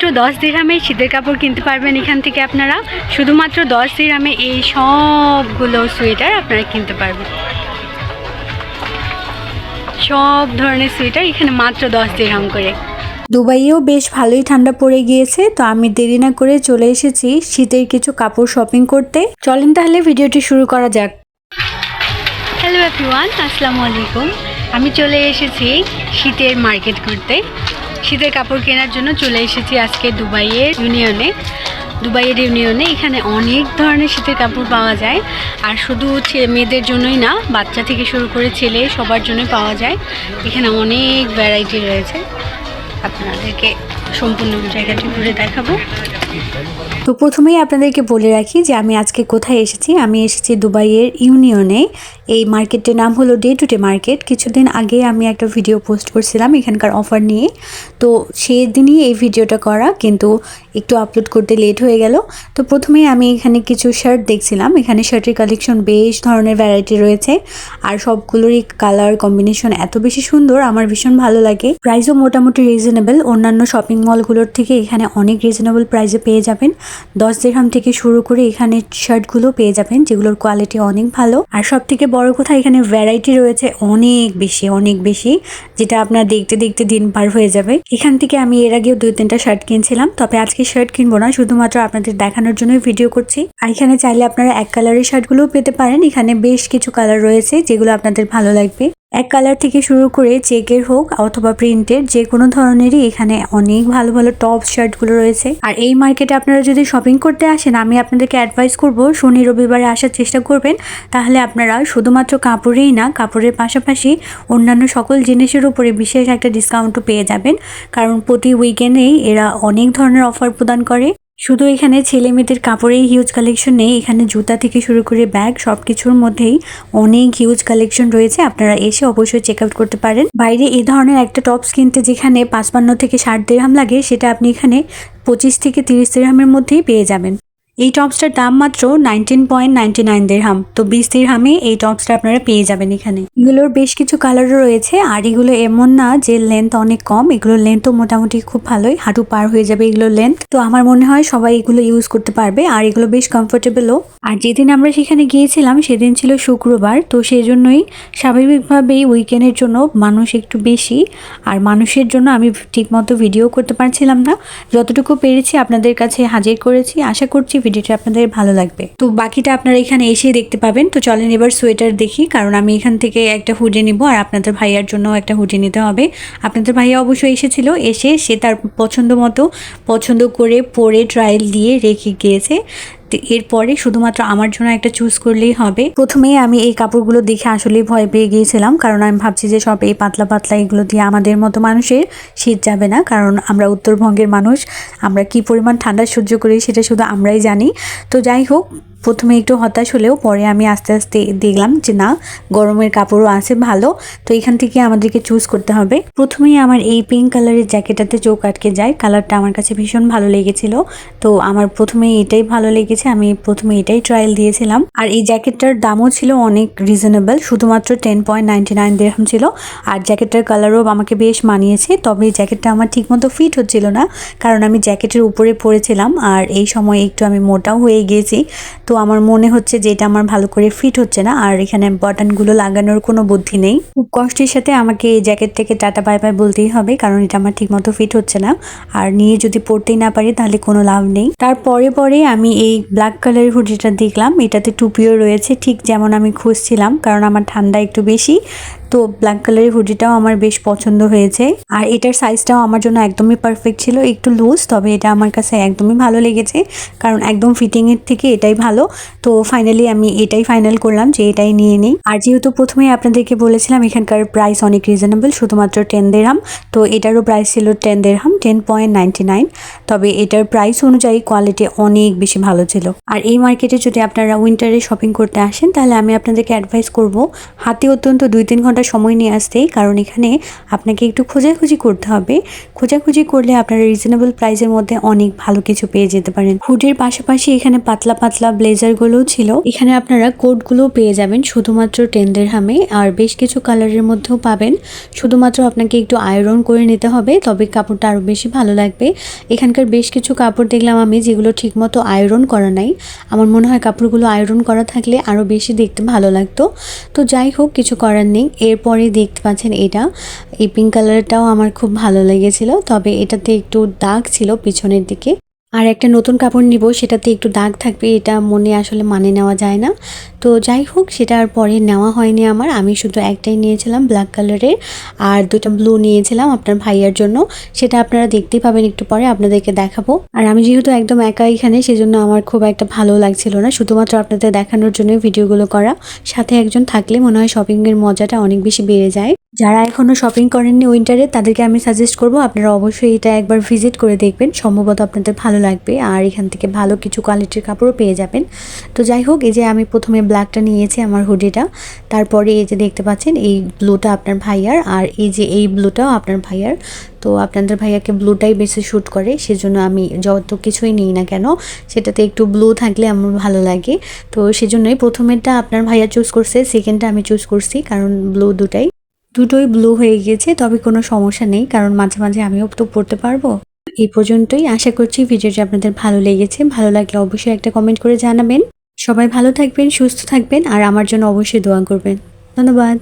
মাত্র দশ দিরহামে শীতের কাপড় কিনতে পারবেন এখান থেকে আপনারা। শুধুমাত্র দশ দিরহামে এই সবগুলো সোয়েটার আপনারা কিনতে পারবেন। সব ধরনের সোয়েটার এখানে মাত্র দশ দিরহাম করে। দুবাইয়েও বেশ ভালোই ঠান্ডা পড়ে গিয়েছে তো আমি দেরি না করে চলে এসেছি শীতের কিছু কাপড় শপিং করতে। চলেন তাহলে ভিডিওটি শুরু করা যাক। হ্যালো এভরিওয়ান আসসালামু আলাইকুম। আমি চলে এসেছি শীতের মার্কেট করতে শীতের কাপড় কেনার জন্য চলে এসেছি আজকে দুবাইয়ের ইউনিয়নে দুবাইয়ের ইউনিয়নে এখানে অনেক ধরনের শীতের কাপড় পাওয়া যায়। আর শুধু মেয়েদের জন্যই না, বাচ্চা থেকে শুরু করে ছেলে সবার জন্য পাওয়া যায়। এখানে অনেক ভ্যারাইটি রয়েছে। আপনাদেরকে সম্পূর্ণ জায়গাটি ঘুরে দেখাবো। তো প্রথমেই আপনাদেরকে বলে রাখি যে আমি আজকে কোথায় এসেছি। আমি এসেছি দুবাইয়ের ইউনিয়নে। এই মার্কেটের নাম হলো ডে টু ডে মার্কেট কিছুদিন আগে আমি একটা ভিডিও পোস্ট করছিলাম এখানকার অফার নিয়ে। তো সেই দিনই এই ভিডিওটা করা, কিন্তু একটু আপলোড করতে লেট হয়ে গেল। তো প্রথমেই আমি এখানে কিছু শার্ট দেখছিলাম। এখানে শার্টের কালেকশন বেশ ধরনের ভ্যারাইটি রয়েছে। আর সবগুলোরই কালার কম্বিনেশন এত বেশি সুন্দর, আমার ভীষণ ভালো লাগে। প্রাইসও মোটামুটি রিজনেবল অন্যান্য শপিং মলগুলোর থেকে এখানে অনেক রিজনেবল প্রাইসে পেয়ে যাবেন। দশ দেড়হাম থেকে শুরু করে এখানে শার্টগুলো পেয়ে যাবেন, যেগুলোর কোয়ালিটি অনেক ভালো। আর সব থেকে বড় কথা, এখানে ভ্যারাইটি রয়েছে অনেক বেশি অনেক বেশি, যেটা আপনার দেখতে দেখতে দিন পার হয়ে যাবে। এখান থেকে আমি এর আগেও দুই তিনটা শার্ট কিনছিলাম, তবে আজকে শার্ট কিনবো না, শুধুমাত্র আপনাদের দেখানোর জন্য ভিডিও করছি। আর এখানে চাইলে আপনারা এক কালারের শার্টগুলোও পেতে পারেন, এখানে বেশ কিছু কালার রয়েছে, যেগুলো আপনাদের ভালো লাগবে। এক কালার থেকে শুরু করে চেকের হোক অথবা প্রিন্টের যে কোনো ধরনেরই এখানে অনেক ভালো ভালো টপ শার্টগুলো রয়েছে। আর এই মার্কেটে আপনারা যদি শপিং করতে আসেন, আমি আপনাদেরকে অ্যাডভাইস করব, শনি রবিবারে আসার চেষ্টা করবেন। তাহলে আপনারা শুধুমাত্র কাপড়েই না, কাপড়ের পাশাপাশি অন্যান্য সকল জিনিসের উপরে বিশেষ একটা ডিসকাউন্টও পেয়ে যাবেন। কারণ প্রতি উইকেন্ডেই এরা অনেক ধরনের অফার প্রদান করে। শুধু এখানে ছেলে মেয়েদের কাপড়েই হিউজ কালেকশন নেই, এখানে জুতা থেকে শুরু করে ব্যাগ সব কিছুর মধ্যেই অনেক হিউজ কালেকশন রয়েছে, আপনারা এসে অবশ্যই চেক আউট করতে পারেন। বাইরে এ ধরনের একটা টপস কিনতে যেখানে পাঁচপান্ন থেকে ষাট দেড়হাম লাগে, সেটা আপনি এখানে পঁচিশ থেকে তিরিশ দেড়হামের মধ্যেই পেয়ে যাবেন। এই টপসটার দাম মাত্র nineteen point ninety nine dirham তো বিশ দেড়হামে এই টপসটা আপনারা পেয়ে যাবেন এখানে। এগুলোর বেশ কিছু কালারও রয়েছে, আর এগুলো এমন না যে লেন্থ অনেক কম। এগুলোর লেন্থও মোটামুটি খুব ভালোই, হাঁটু পার হয়ে যাবে এগুলোর লেন্থ তো আমার মনে হয় সবাই এগুলো ইউজ করতে পারবে, আর এগুলো বেশ কমফোর্টেবলও আর যেদিন আমরা সেখানে গিয়েছিলাম, সেদিন ছিল শুক্রবার। তো সেই জন্যই স্বাভাবিকভাবেই উইকেন্ডের জন্য মানুষ একটু বেশি, আর মানুষের জন্য আমি ঠিকমতো ভিডিও করতে পারছিলাম না। যতটুকু পেরেছি আপনাদের কাছে হাজির করেছি। আশা করছি ভিডিওটা আপনাদের ভালো লাগবে। তো বাকিটা আপনারা এখানে এসে দেখতে পাবেন। তো চলেন এবার সোয়েটার দেখি, কারণ আমি এখান থেকে একটা হুডি নিব আর আপনাদের ভাইয়ার জন্য একটা হুডি নিতে হবে। আপনাদের ভাইয়া অবশ্যই এসেছিল, এসে সে তার পছন্দ মতো, পছন্দ করে পরে ট্রায়াল দিয়ে রেখে গিয়েছে। এরপরে শুধুমাত্র আমার জন্য একটা চুজ করলেই হবে। প্রথমেই আমি এই কাপড়গুলো দেখে আসলেই ভয় পেয়ে গিয়েছিলাম, কারণ আমি ভাবছি যে সব এই পাতলা পাতলা এগুলো দিয়ে আমাদের মতো মানুষের শীত যাবে না, কারণ আমরা উত্তরবঙ্গের মানুষ, আমরা কি পরিমাণ ঠান্ডা সহ্য করি সেটা শুধু আমরাই জানি। তো যাই হোক প্রথমে একটু হতাশ হলেও পরে আমি আস্তে আস্তে দেখলাম যে না, গরমের কাপড়ও আছে, ভালো। তো এখান থেকে আমাদেরকে চুজ করতে হবে। প্রথমেই আমার এই পিঙ্ক কালারের জ্যাকেটটাতে চোখ আটকে যায়। কালারটা আমার কাছে ভীষণ ভালো লেগেছিল। তো আমার প্রথমে এটাই ভালো লেগেছে। আমি প্রথমে এটাই ট্রায়াল দিয়েছিলাম। আর এই জ্যাকেটটার দামও ছিল অনেক রিজনেবল শুধুমাত্র টেন পয়েন্ট নাইনটি নাইন ছিল। আর জ্যাকেটটার কালারও আমাকে বেশ মানিয়েছে। তবে এই জ্যাকেটটা আমার ঠিকমতো ফিট হচ্ছিল না। কারণ আমি জ্যাকেটের উপরে পরেছিলাম। আর এই সময় একটু আমি মোটাও হয়ে গিয়েছি। তো আমার মনে হচ্ছে যে এটা আমার ভালো করে ফিট হচ্ছে না, আর এখানে বাটনগুলো লাগানোর কোনো বুদ্ধি নেই। খুব কষ্টের সাথে আমাকে এই জ্যাকেটটাকে টাটা বাই বাই বলতেই হবে, কারণ এটা আমার ঠিকমতো ফিট হচ্ছে না। আর নিয়ে যদি পড়তেই না পারি তাহলে কোনো লাভ নেই। তারপরে পরে আমি এই ব্ল্যাক কালারের হুডিটা দেখলাম, এটাতে টুপিও রয়েছে, ঠিক যেমন আমি খুঁজছিলাম, কারণ আমার ঠান্ডা একটু বেশি। তো ব্ল্যাক কালারের হুডিটাও আমার বেশ পছন্দ হয়েছে। আর এটার সাইজটাও আমার জন্য একদমই পারফেক্ট ছিল, একটু লুজ তবে এটা আমার কাছে একদমই ভালো লেগেছে, কারণ একদম ফিটিংয়ের থেকে এটাই ভালো তো ফাইনালি আমি এটাই ফাইনাল করলাম যে এটাই নিয়ে নিই। আর যেহেতু প্রথমে আপনাদেরকে বলেছিলাম এখানকার প্রাইস অনেক রিজনেবল শুধুমাত্র টেন দেড়হাম তো এটারও প্রাইস ছিল ten dirham ten point ninety nine তবে এটার প্রাইস অনুযায়ী কোয়ালিটি অনেক বেশি ভালো ছিল। আর এই মার্কেটে যদি আপনারা উইন্টারে শপিং করতে আসেন, তাহলে আমি আপনাদেরকে অ্যাডভাইস করব, হাতে অত্যন্ত দুই তিন ঘণ্টা সময় নিয়ে আসতেই কারণ এখানে আপনাকে একটু খোঁজাখুঁজি করতে হবে। খোঁজাখুঁজি করলে আপনারা রিজনেবল প্রাইসের মধ্যে অনেক ভালো কিছু পেয়ে যেতে পারেন। হুডের পাশাপাশি এখানে পাতলা পাতলা ব্লেজারগুলোও ছিল। এখানে আপনারা কোটগুলো পেয়ে যাবেন শুধুমাত্র টেন্ডের হামে। আর বেশ কিছু কালারের মধ্যেও পাবেন। শুধুমাত্র আপনাকে একটু আয়রন করে নিতে হবে, তবে কাপড়টা আরও বেশি ভালো লাগবে। এখানকার বেশ কিছু কাপড় দেখলাম আমি যেগুলো ঠিকমতো আয়রন করা নাই। আমার মনে হয় কাপড়গুলো আয়রন করা থাকলে আরও বেশি দেখতে ভালো লাগতো। তো যাই হোক, কিছু করার নেই। এরপরে দেখতে পাচ্ছেন এটা। এই পিঙ্ক কালারটাও আমার খুব ভালো লেগেছিল, তবে এটাতে একটু দাগ ছিল পিছনের দিকে। আর একটা নতুন কাপড় নিব, সেটাতে একটু দাগ থাকবে, এটা মনে আসলে মানে নেওয়া যায় না। তো যাই হোক, সেটা আর পরে নেওয়া হয়নি আমার। আমি শুধু একটাই নিয়েছিলাম ব্ল্যাক কালারের আর দুটো ব্লু নিয়েছিলাম আপনার ভাইয়ার জন্য। সেটা আপনারা দেখতেই পাবেন একটু পরে, আপনাদেরকে দেখাবো। আর আমি যেহেতু একদম একা এখানে, সেজন্য আমার খুব একটা ভালো লাগছিল না, শুধুমাত্র আপনাদের দেখানোর জন্য ভিডিওগুলো করা। সাথে একজন থাকলে মনে হয় শপিংয়ের মজাটা অনেক বেশি বেড়ে যায়। যারা এখনও শপিং করেননি উইন্টারে তাদেরকে আমি সাজেস্ট করব, আপনারা অবশ্যই এটা একবার ভিজিট করে দেখবেন। সম্ভবত আপনাদের ভালো লাগবে, আর এখান থেকে ভালো কিছু কোয়ালিটির কাপড়ও পেয়ে যাবেন। তো যাই হোক, এই যে আমি প্রথমে ব্ল্যাকটা নিয়েছি আমার হুডিটা তারপরে এই যে দেখতে পাচ্ছেন, এই ব্লুটা আপনার ভাইয়ার আর এই যে এই ব্লুটাও আপনার ভাইয়ার। তো আপনাদের ভাইয়াকে ব্লুটাই বেশি শ্যুট করে, সেজন্য আমি যত কিছুই নিই না কেন, সেটাতে একটু ব্লু থাকলে আমার ভালো লাগে। তো সেজন্যই প্রথমেরটা আপনার ভাইয়া চুজ করছে সেকেন্ডটা আমি চুজ করছি, কারণ ব্লু দুটাই। দুটোই ব্লু হয়ে গিয়েছে, তবে কোনো সমস্যা নেই, কারণ মাঝে মাঝে আমিও তো পড়তে পারব। এই পর্যন্তই, আশা করছি ভিডিওটি আপনাদের ভালো লেগেছে। ভালো লাগলে অবশ্যই একটা কমেন্ট করে জানাবেন। সবাই ভালো থাকবেন সুস্থ থাকবেন আর আমার জন্য অবশ্যই দোয়া করবেন। ধন্যবাদ।